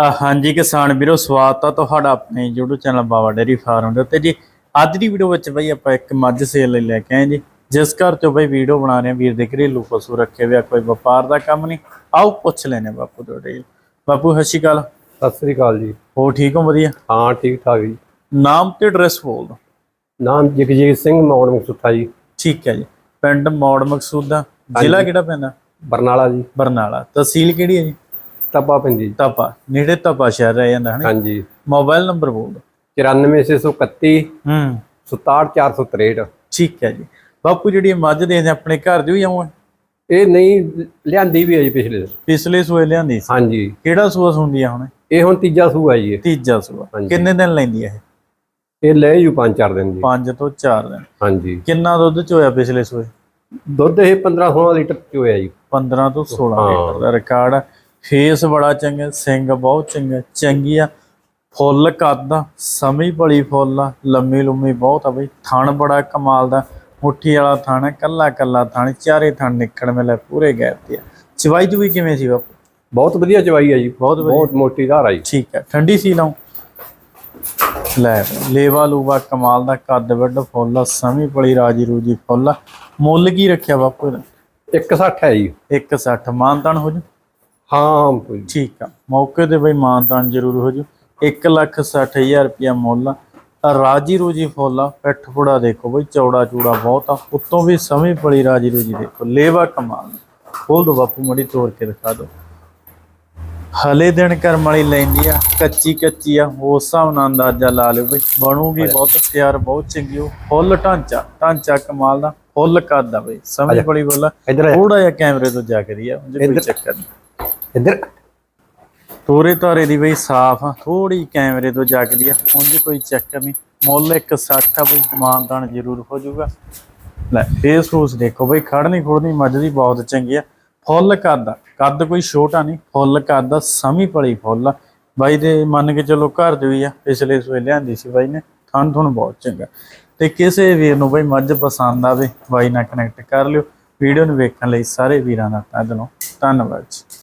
ਹਾਂਜੀ ਕਿਸਾਨ ਵੀਰੋ ਸਵਾਗਤ ਆ ਤੁਹਾਡਾ ਆਪਣੇ YouTube channel Bawa dairy farm ਦੇ ਉੱਤੇ। ਜੀ ਅੱਜ ਦੀ ਵੀਡੀਓ ਵਿੱਚ ਬਈ ਆਪਾਂ ਇੱਕ ਮੱਝ ਸੇਲ ਲਈ ਲੈ ਕੇ ਆਏ ਜੀ। ਜਿਸ ਘਰ ਚੋਂ ਬਈ ਵੀਡੀਓ ਬਣਾ ਰਹੇ ਆ ਵੀਰ ਦੇ ਘਰੇਲੂ ਪਸ਼ੂ ਰੱਖੇ ਹੋਏ ਆ ਕੋਈ ਵਪਾਰ ਦਾ ਕੰਮ ਨਹੀਂ। ਆਓ ਪੁੱਛ ਲੈਨੇ ਬਾਪੂ ਤੁਹਾਡੇ ਬਾਪੂ ਸਤਿ ਸ਼੍ਰੀ ਅਕਾਲ। ਸਤਿ ਸ੍ਰੀ ਅਕਾਲ ਜੀ। ਹੋ ਠੀਕ ਹੋ? ਵਧੀਆ? ਹਾਂ ਠੀਕ ਠਾਕ ਜੀ। ਨਾਮ ਤੇ ਐਡਰੈਸ ਬੋਲ ਦਿਓ। ਨਾਮ ਜਗਜੀਤ ਸਿੰਘ ਮੌੜ ਮੁਕਤਸਰ ਜੀ। ਠੀਕ ਹੈ ਜੀ। ਪਿੰਡ ਮੌੜ ਮਕਸੂਦਾ। ਜ਼ਿਲ੍ਹਾ ਕਿਹੜਾ ਪੈਂਦਾ? ਬਰਨਾਲਾ ਜੀ। ਬਰਨਾਲਾ। ਤਹਿਸੀਲ ਕਿਹੜੀ ਹੈ ਜੀ? ਤਪਾ ਪਿੰਦੀ ਤਪਾ ਨੇੜੇ ਤਪਾ ਸ਼ਹਿਰ ਰਹਿ ਜਾਂਦਾ ਹੈ ਹਾਂਜੀ। ਮੋਬਾਈਲ ਨੰਬਰ ਬੋਲ ਦਿਓ। 94631 ਹੂੰ। 67463 ਠੀਕ ਹੈ ਜੀ। ਬਾਪੂ ਜਿਹੜੀ ਮੱਝ ਦੇ ਆਪਣੇ ਘਰ ਦੀ ਹੋਈ ਆਉਂ ਇਹ ਨਹੀਂ ਲਿਆਂਦੀ ਵੀ ਹੈ ਜੀ ਪਿਛਲੇ। ਪਿਛਲੇ ਸੂਏ ਲਿਆਂਦੀ ਸੀ? ਹਾਂਜੀ। ਕਿਹੜਾ ਸੂਆ ਸੁੰਦੀ ਆ ਹੁਣ? ਇਹ ਹੁਣ ਤੀਜਾ ਸੂਆ ਜੀ। ਤੀਜਾ ਸੂਆ। ਕਿੰਨੇ ਦਿਨ ਲੈਂਦੀ ਆ ਇਹ? ਇਹ ਲੈ ਜੂ ਪੰਜ ਚਾਰ ਦਿਨ ਜੀ। 5 ਤੋਂ 4 ਦਿਨ। ਹਾਂਜੀ। ਕਿੰਨਾ ਦੁੱਧ ਚ ਹੋਇਆ ਪਿਛਲੇ ਸੂਏ? ਦੁੱਧ ਇਹ 15 16 ਲੀਟਰ ਚ ਹੋਇਆ ਜੀ। 15 ਤੋਂ 16 ਹਾਂ। ਲੀਟਰ ਦਾ ਰਿਕਾਰਡ। ਫੇਸ ਬੜਾ ਚੰਗਾ ਸਿੰਘ ਬਹੁਤ ਚੰਗਾ ਚੰਗੀ ਆ ਫੁੱਲ ਕੱਦ ਆ ਸਮੀ ਭਲੀ ਫੁੱਲ ਆ ਲੰਮੀ ਲੰਮੀ ਬਹੁਤ ਆ ਬਈ ਥਣ ਬੜਾ ਕਮਾਲ ਦਾ ਮੁੱਠੀ ਵਾਲਾ ਥਣ ਹੈ ਕੱਲਾ ਕੱਲਾ ਥਣ ਚਾਰੇ ਥਣ ਨਿਕਣ ਮਿਲੇ ਪੂਰੇ ਗੈਪ ਤੇ ਆ। ਚਵਾਈ ਜੂਈ ਕਿਵੇਂ ਸੀ ਬਾਪੂ? ਬਹੁਤ ਵਧੀਆ ਚਵਾਈ ਹੈ ਜੀ। ਬਹੁਤ ਬਹੁਤ ਮੋਟੀ ਧਾਰ ਆ ਜੀ। ਠੀਕ ਹੈ ਠੰਡੀ ਸੀ ਲਾਉ ਲੈ ਲੇਵਾ ਲੂਵਾ ਕਮਾਲ ਦਾ ਕੱਦ ਵੱਡ ਫੁੱਲ ਆ, ਸਮੀ ਪਲੀ ਰਾਜੀ ਰੂਜੀ ਫੁੱਲ ਆ। ਮੁੱਲ ਕੀ ਰੱਖਿਆ ਬਾਪੂ ਇਹਦਾ? 160 ਹੈ ਜੀ। 160 ਮਾਨਤਾਨ ਹੋ ਜੂ ਹਾਂ ਕੋਈ- ਠੀਕ ਆ। ਮੌਕੇ ਤੇ ਬਈ ਮਾਨਤਾਨ ਜ਼ਰੂਰ ਹੋ ਜੂ 160000 ਰੁਪਇਆ ਮੁੱਲ ਆ। ਆਹ ਰਾਜੀ ਰੂਜੀ ਫੁੱਲ ਆ। ਪਿੱਠ ਦੇਖੋ ਬਈ ਚੌੜਾ ਚੂੜਾ ਬਹੁਤ ਆ। ਉੱਤੋਂ ਵੀ ਸਮੀ ਪਲੀ ਰਾਜੀ ਰੂਜੀ ਦੇਖੋ। ਲੇਵਾ ਕਮਾਲ। ਖੋਲ ਦੋ ਬਾਪੂ ਮੜੀ ਤੋੜ ਕੇ ਦਿਖਾ ਦੋ। ਹਲੇ ਦਿਨ ਕਰਮ ਵਾਲੀ ਲੈਂਦੀ ਆ। ਕੱਚੀ ਕੱਚੀ ਆ। ਉਸ ਹਿਸਾਬ ਨਾਲ ਅੰਦਾਜ਼ਾ ਲਾ ਲਿਓ ਬਈ। ਬਣੂਗੀ ਬਹੁਤ ਤਿਆਰ ਬਹੁਤ ਚੰਗੀ ਉਹ ਫੁੱਲ ਢਾਂਚਾ ਢਾਂਚਾ ਕਮਾਲ ਦਾ। ਫੁੱਲ ਕੱਦ ਬਈ। ਸਮਝ ਬੜੀ ਬੋਲਾ। ਥੋੜਾ ਜਿਹਾ ਕੈਮਰੇ ਤੋਂ ਜਾ ਕਰੀ ਆ ਜੇ ਕੋਈ। ਚੱਕਰ ਨਹੀਂ ਇੱਧਰ। ਤੋਰੇ ਤਾਰੇ ਦੀ ਬਈ ਸਾਫ਼ ਆ ਥੋੜੀ ਕੈਮਰੇ ਤੋਂ ਜਗਦੀ ਆ, ਉਂਝ ਕੋਈ ਚੱਕਰ ਨਹੀਂ। ਮੁੱਲ 160 ਆ ਬਈ ਮਾਨਦਾਨ ਜ਼ਰੂਰ ਹੋ ਜਾਊਗਾ। ਲੈ ਫੇਸ ਫੂਸ ਦੇਖੋ ਬਈ ਖੜਨੀ ਖੁੜਨੀ ਮੱਝ ਦੀ ਬਹੁਤ ਚੰਗੀ ਆ। ਫੁੱਲ ਕੱਦ ਆ, ਕੱਦ ਕੋਈ ਛੋਟਾ ਨਹੀਂ, ਫੁੱਲ ਕਰਦਾ ਸਮੀ ਪਲੀ ਫੁੱਲ ਆ। ਬਾਈ ਦੇ ਮੰਨ ਕੇ ਚਲੋ ਘਰ ਦੀ ਹੋਈ ਆ, ਪਿਛਲੇ ਸੂਏ ਲਿਆਂਦੀ ਸੀ ਬਾਈ ਨੇ, ਥਣ ਥਣ ਬਹੁਤ ਚੰਗਾ। ਤੇ ਕਿਸੇ ਵੀਰ ਨੂੰ ਬਈ ਮੱਝ ਪਸੰਦ ਆਵੇ, ਬਾਈ ਨਾਲ ਕਨੈਕਟ ਕਰ ਲਿਓ। ਵੀਡੀਓ ਨੂੰ ਵੇਖਣ ਲਈ ਸਾਰੇ ਵੀਰਾਂ ਦਾ ਤਹਿ ਦਿਲੋਂ, ਧੰਨਵਾਦ ਜੀ।